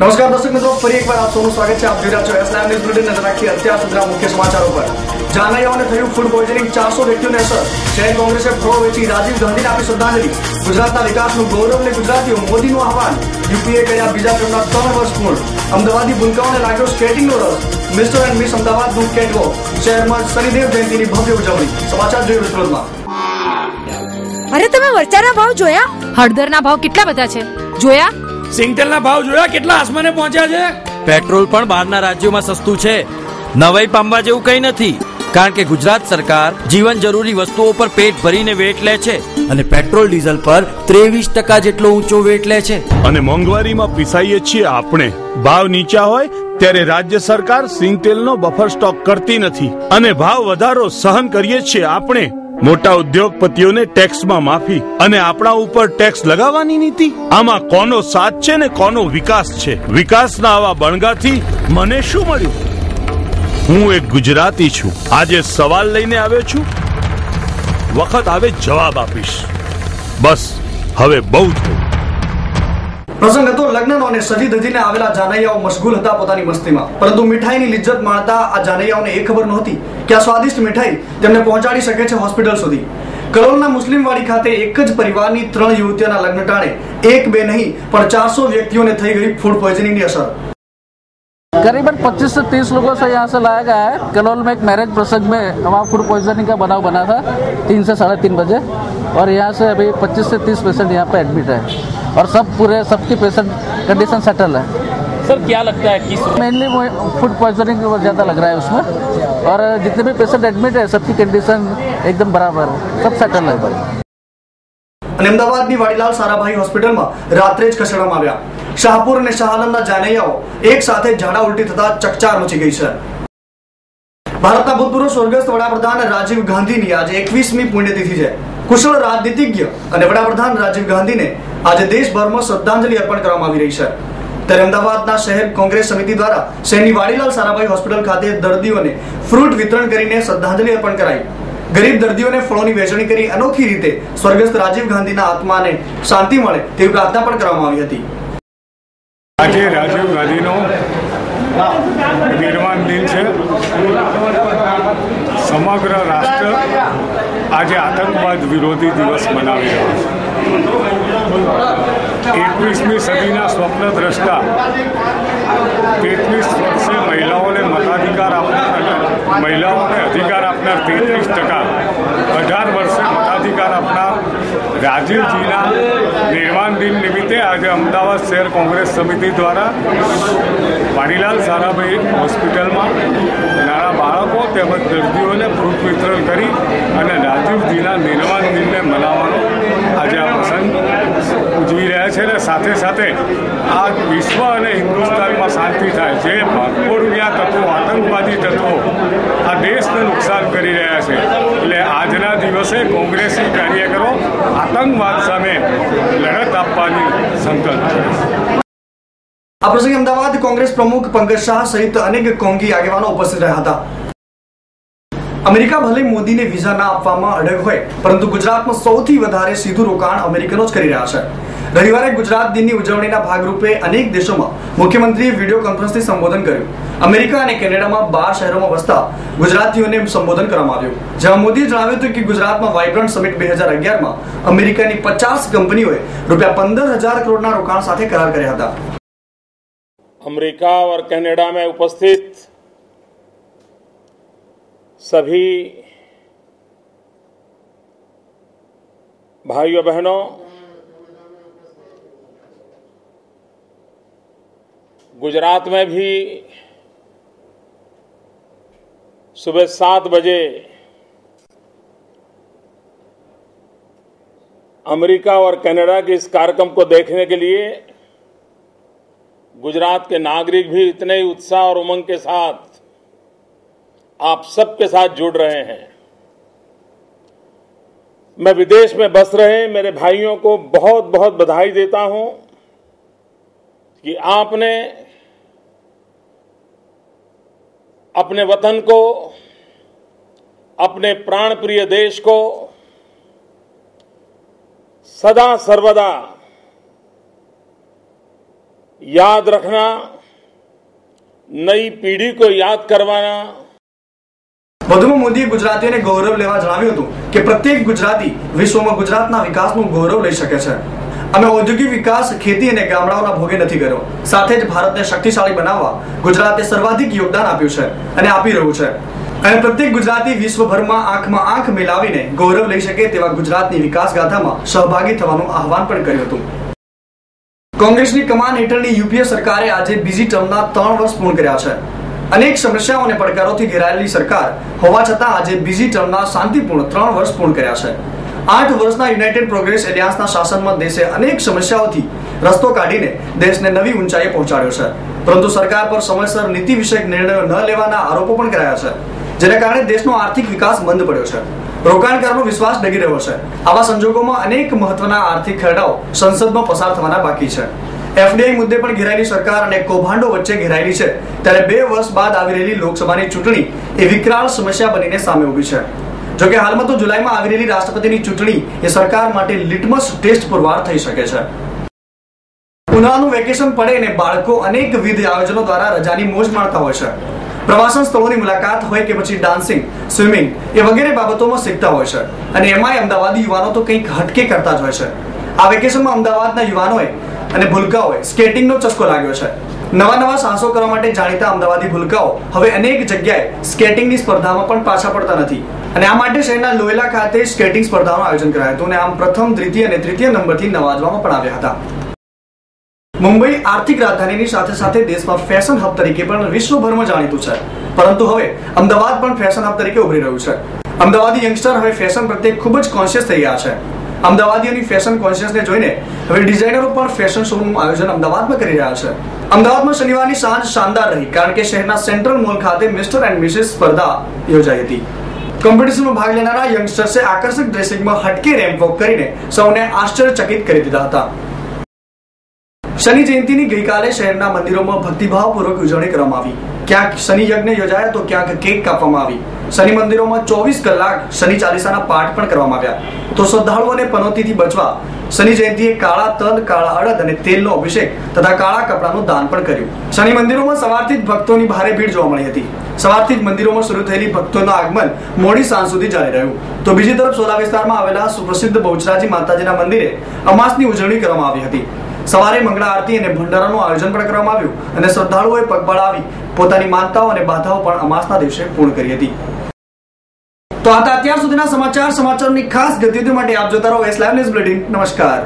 નમસ્કાર દર્શક મિત્રો, ફરી એકવાર આપ સૌનું સ્વાગત છે. આપ જોઈ રહ્યા છો એસ ન્યૂઝ બુલેટિન નજર રાખીએ અત્યાર સુધીના મુખ્ય સમાચારો પર. જાનૈયાઓને થયું ફૂડ પોઈઝનિંગ ચારસો વ્યક્તિઓને અસર. શહેર કોંગ્રેસે ફળો વેચી રાજીવ ગાંધીને આપી શ્રદ્ધાંજલિ. ગુજરાતના વિકાસનું ગૌરવને ગુજરાતીઓ મોદીનું આહવાન. યુપીએ કર્યા બીજા ક્રમના ત્રણ વર્ષ પૂર્ણ. અમદાવાદી ભૂલકાઓને લાગ્યો સ્કેટિંગનો રસ. મિસ્ટર એન્ડ મિસ અમદાવાદનું કેટવો શહેરમાં શનિદેવ જયંતિની ભવ્ય ઉજવણી. સમાચાર જોઈએ વિસ્તૃતમાં અરે તમે મરચાના ભાવ જોયા? હળદરના ભાવ કેટલા બધા છે? જોયા? સિંગતેલના ભાવ જોયા? કેટલા આસમાને પહોંચ્યા છે? પેટ્રોલ પણ બહારના રાજ્યોમાં સસ્તું છે. નવાઈ પામવા જેવું કંઈ નથી કારણ કે ગુજરાત સરકાર જીવન જરૂરી વસ્તુઓ પર પેટ ભરીને વેટ લે છે અને પેટ્રોલ ડીઝલ પર ત્રેવીસ ટકા જેટલો ઊંચો વેટ લે છે. અને મોંઘવારીમાં પીસાઈએ છીએ આપણે. ભાવ નીચા હોય ત્યારે રાજ્ય સરકાર સિંગતેલનો બફર સ્ટોક કરતી નથી. અને ભાવ વધારો સહન કરીએ છીએ આપણે. મોટા ઉદ્યોગપતિઓને ટેક્સમાં માફી અને આપણા ઉપર ટેક્સ લગાવવાની નીતિ. આમાં કોનો સાથ છે ને કોનો વિકાસ છે? વિકાસના આવા બણગાથી મને શું મળ્યું? હું એક ગુજરાતી છું. આજે સવાલ લઈને આવ્યો છું. વખત આવે જવાબ આપીશ. બસ, હવે બહુ થયું. પ્રસંગ હતો લગ્નનો અને સજી ધજીને આવેલા જાનૈયાઓ મશગુલ હતા પોતાની મસ્તીમાં. પરંતુ મીઠાઈની લિજ્જત માણતા આ જાનૈયાઓને એ ખબર નહોતી કે આ સ્વાદિષ્ટ મીઠાઈ તેમને પહોંચાડી શકે છે હોસ્પિટલ સુધી. કલોલના મુસ્લિમવાડી ખાતે એક જ પરિવારની ત્રણ યુવતીઓના લગ્ન ટાણે એક બે નહીં, પણ ચારસો વ્યક્તિઓને થઈ ગઈ ફૂડ પોઈઝનિંગની અસર. करीबन 25 से 30 लोगों से यहाँ से लाया गया है कलोल में एक मैरिज प्रसंग में वहाँ फूड पॉइजनिंग का बनाव बना था तीन से साढ़े तीन बजे और यहाँ से अभी 25 से 30 पेशेंट यहाँ पे एडमिट है और सब पूरे सबकी पेशेंट कंडीशन सेटल है सर क्या लगता है किस मेनली फूड पॉइजनिंग ज़्यादा लग रहा है उसमें और जितने भी पेशेंट एडमिट है सबकी कंडीशन एकदम बराबर है सब सेटल है भाई અને અમદાવાદની વાડીલાલ સારાભાઈ હોસ્પિટલમાં રાત્રે જ ખસેડવામાં આવ્યા શાહપુર અને શાહઆલમના જાનૈયાઓ એક સાથે ઝાડા ઉલટી થતા ચકચાર મચી ગઈ છે. ભારતના ભૂતપૂર્વ સ્વર્ગસ્થ વડાપ્રધાન રાજીવ ગાંધીની આજે એકવીસમી પુણ્યતિથિ છે. કુશળ રાજનીતિજ્ઞ અને વડાપ્રધાન રાજીવ ગાંધીને આજે દેશભરમાં શ્રદ્ધાંજલિ અર્પણ કરવામાં આવી રહી છે. ત્યારે અમદાવાદના શહેર કોંગ્રેસ સમિતિ દ્વારા શહેરની વાડીલાલ સારાભાઈ હોસ્પિટલ ખાતે દર્દીઓને ફ્રૂટ વિતરણ કરીને શ્રદ્ધાંજલિ અર્પણ કરાઈ. ગરીબ દર્દીઓને ફળોની વહેંચણી કરી અનોખી રીતે સ્વર્ગસ્થ રાજીવ ગાંધીના આત્માને શાંતિ મળે તેવી પ્રાર્થના પણ કરવામાં આવી હતી. આજે રાજીવ ગાંધીનો નિર્માણ દિન છે. સમગ્ર રાષ્ટ્ર આજે આતંકવાદ વિરોધી દિવસ મનાવી રહ્યો છે. એકવીસમી સદીના સ્વપ્ન દ્રષ્ટા તેત્રીસ વર્ષે મહિલાઓને મતાધિકાર આપનાર મહિલાઓને અધિકાર આપનાર તેત્રીસ ટકા. અઢાર વર્ષે મતાધિકાર આપનાર રાજીવજીના નિર્માણ દિન નિમિત્તે આજે અમદાવાદ શહેર કોંગ્રેસ સમિતિ દ્વારા વાડીલાલ સારાભાઈ હોસ્પિટલમાં નાના બાળકો તેમજ દર્દીઓને ફ્રૂટ વિતરણ કરી અને રાજીવજીના નિર્માણ દિનને મનાવવાનો આજે આ પ્રસંગ ઉજવી રહ્યા છે અને સાથે સાથે આ વિશ્વ અને હિન્દુસ્તાનમાં શાંતિ થાય. જે ભાગોળિયા તત્વો આતંકવાદી તત્વો આ દેશને નુકસાન કરી રહ્યા છે એટલે આજના દિવસે કોંગ્રેસી કાર્યકરો આતંકવાદ સામે લડત આપવાની આ પ્રસંગે અમદાવાદ કોંગ્રેસ પ્રમુખ પંકજ શાહ સહિત અનેક કોંગી આગેવાનો ઉપસ્થિત રહ્યા હતા. અમેરિકા ભલે મોદીને વિઝા ના આપવામાં અડગ હોય, પરંતુ ગુજરાતમાં સૌથી વધારે સીધું રોકાણ અમેરિકનો જ કરી રહ્યા છે. રવિવારે ગુજરાત દિનની ઉજવણીના ભાગરૂપે અનેક દેશોમાં મુખ્યમંત્રીએ વિડીયો કોન્ફરન્સથી સંબોધન કર્યું અમેરિકા અને કેનેડામાં બાર શહેરોમાં વસતા ગુજરાતીઓને સંબોધન કરવામાં આવ્યું જેમાં મોદીએ જણાવ્યું હતું કે ગુજરાતમાં વાઇબ્રન્ટ સમિટ બે હજાર અગિયારમાં અમેરિકાની પચાસ કંપનીઓએ રૂપિયા પંદર હજાર કરોડના રોકાણ સાથે કરાર કર્યા હતા अमेरिका और कनाडा में उपस्थित सभी भाइयों बहनों गुजरात में भी सुबह सात बजे अमेरिका और कनाडा के इस कार्यक्रम को देखने के लिए गुजरात के नागरिक भी इतने ही उत्साह और उमंग के साथ आप सबके साथ जुड़ रहे हैं। मैं विदेश में बस रहे, मेरे भाइयों को बहुत बहुत बधाई देता हूँ। कि आपने अपने वतन को अपने प्राण प्रिय देश को सदा सर्वदा याद रखना नई पीढ़ी को याद करवाना વધુમાં મોદીએ ગુજરાતીઓને ગૌરવ લેવા જણાવ્યું હતું કે પ્રત્યેક ગુજરાતી વિશ્વમાં ગુજરાતના વિકાસનું ગૌરવ લઈ શકે છે અમે ઔદ્યોગિક વિકાસ, ખેતી અને ગામડાઓના ભોગે નથી કર્યો સાથે જ ભારતને શક્તિશાળી બનાવવા ગુજરાતે સર્વાધિક યોગદાન આપ્યું છે અને આપી રહ્યું છે. અને પ્રત્યેક ગુજરાતી વિશ્વભરમાં આંખમાં આંખ મિલાવીને ગૌરવ લઈ શકે તેવા ગુજરાતની વિકાસ ગાથામાં સહભાગી થવાનું આહવાન પણ કર્યું હતું. કોંગ્રેસની કમાન હેઠળની યુપીએ સરકારે આજે બીજી ટર્મના ત્રણ વર્ષ પૂર્ણ કર્યા છે. અનેક સમસ્યાઓ અને પડકારોથી ઘેરાયેલી સરકાર હોવા છતાં આજે બીજી ટર્મના શાંતિપૂર્ણ ત્રણ વર્ષ પૂર્ણ કર્યા છે. આઠ વર્ષના યુનાઇટેડ પ્રોગ્રેસ એલિયાન્સના શાસનમાં દેશે અનેક સમસ્યાઓથી રસ્તો કાઢીને દેશને નવી ઊંચાઈએ પહોંચાડ્યો છે. પરંતુ સરકાર પર સમયસર નીતિ વિષયક નિર્ણયો ન લેવાના આરોપો પણ કરાયા છે, જેના કારણે દેશનો આર્થિક વિકાસ મંદ પડ્યો છે. રોકાણકારોનો વિશ્વાસ ડગી રહ્યો છે. આવા સંજોગોમાં અનેક મહત્વના આર્થિક ખરડાઓ સંસદમાં પસાર થવાના બાકી છે. એફડીઆઈ મુદ્દે પણ ઘેરાયેલી સરકાર અને કૌભાંડો વચ્ચે ઘેરાયેલી છે, ત્યારે બે વર્ષ બાદ આવી રહેલી લોકસભાની ચૂંટણી એ વિકરાળ સમસ્યા બનીને સામે ઊભી છે. જોકે હાલમાં તો જુલાઈમાં આવી રહેલી રાષ્ટ્રપતિની ચૂંટણી એ સરકાર માટે લિટમસ ટેસ્ટ પુરવાર થઈ શકે છે. ઉનાળાનું વેકેશન પડે અને બાળકો અનેકવિધ આયોજનો દ્વારા રજાની મોજ માણતા હોય છે. પ્રવાસન સ્થળોની મુલાકાત હોય કે પછી ડાન્સિંગ સ્વિમિંગ એ વગેરે બાબતોમાં શીખતા હોય છે. અને એમાંય અમદાવાદી યુવાનો તો કંઈક હટકે કરતા જ હોય છે. આ વેકેશનમાં અમદાવાદના યુવાનોએ અને ભૂલકાઓએ સ્કેટિંગનો ચસ્કો લાગ્યો છે. નવા નવા સાહસો કરવા માટે જાણીતા અમદાવાદી ભૂલકાઓ હવે અનેક જગ્યાએ સ્કેટિંગની સ્પર્ધામાં પણ પાછા પડતા નથી. અને આ માટે શહેરના લોયલા ખાતે સ્કેટિંગ સ્પર્ધાનું આયોજન કરાયું હતું અને આમ પ્રથમ, દ્વિતીય અને તૃતીય નંબરથી નવાજવામાં પણ આવ્યા હતા. મુંબઈ આર્થિક રાજધાનીની સાથે સાથે દેશમાં ફેશન હબ તરીકે પણ વિશ્વભરમાં જાણીતું છે. પરંતુ હવે અમદાવાદ પણ ફેશન હબ તરીકે ઉભરી રહ્યું છે. અમદાવાદી યંગસ્ટર હવે ફેશન પ્રત્યે ખૂબ જ કોન્શિયસ થઈ ગયા છે. અમદાવાદીઓની ફેશન કોન્શિયસને જોઈને હવે ડિઝાઇનરો પણ ફેશન શોનું આયોજન અમદાવાદમાં કરી રહ્યા છે. અમદાવાદમાં શનિવારની સાંજ શાનદાર રહી, કારણ કે શહેરના સેન્ટ્રલ મોલ ખાતે મિસ્ટર એન્ડ મિસિસ સ્પર્ધા યોજાઈ હતી. કોમ્પિટિશનમાં ભાગ લેનારા યંગસ્ટર્સે આકર્ષક ડ્રેસિંગમાં હટકે રેમ્પ વોક કરીને સૌને આશ્ચર્યચકિત કરી દીધા હતા. શનિ જયંતિની ગઈકાલે શહેરના મંદિરોમાં ભક્તિભાવપૂર્વક ઉજવણી કરવામાં આવી. ક્યાંક શનિ યજ્ઞ યોજાયા તો ક્યાંક કેક કાપવામાં આવી. શનિ મંદિરોમાં ચોવીસ કલાક શનિ ચાલીસાના પાઠ પણ કરવામાં આવ્યા. તો શ્રદ્ધાળુઓને પનોતીથી બચવા શનિ જયંતિએ કાળા તલ કાળા અડદ અને તેલનો અભિષેક તથા કાળા કપડાનું દાન પણ કર્યું. શનિ મંદિરોમાં સવારથી જ ભક્તોની ભારે ભીડ જોવા મળી હતી. સવારથી જ મંદિરોમાં શરૂ થયેલી ભક્તોનું આગમન મોડી સાંજ સુધી ચાલી રહ્યું. તો બીજી તરફ સોલા વિસ્તારમાં આવેલા સુપ્રસિદ્ધ બહુચરાજી માતાજીના મંદિરે અમાસની ઉજવણી કરવામાં આવી હતી. સવારે મંગળા આરતી અને ભંડારાનું આયોજન પણ કરવામાં આવ્યું અને શ્રદ્ધાળુઓએ પગપાળા આવી પોતાની માનતાઓ અને બાધાઓ પણ અમાસના દિવસે પૂર્ણ કરી હતી. તો આ અત્યાર સુધીના સમાચાર, સમાચારોની ખાસ ગતિવિધિ માટે આપ જોતા રહો એસ લાઈવ ન્યૂઝ બુલેટિન નમસ્કાર.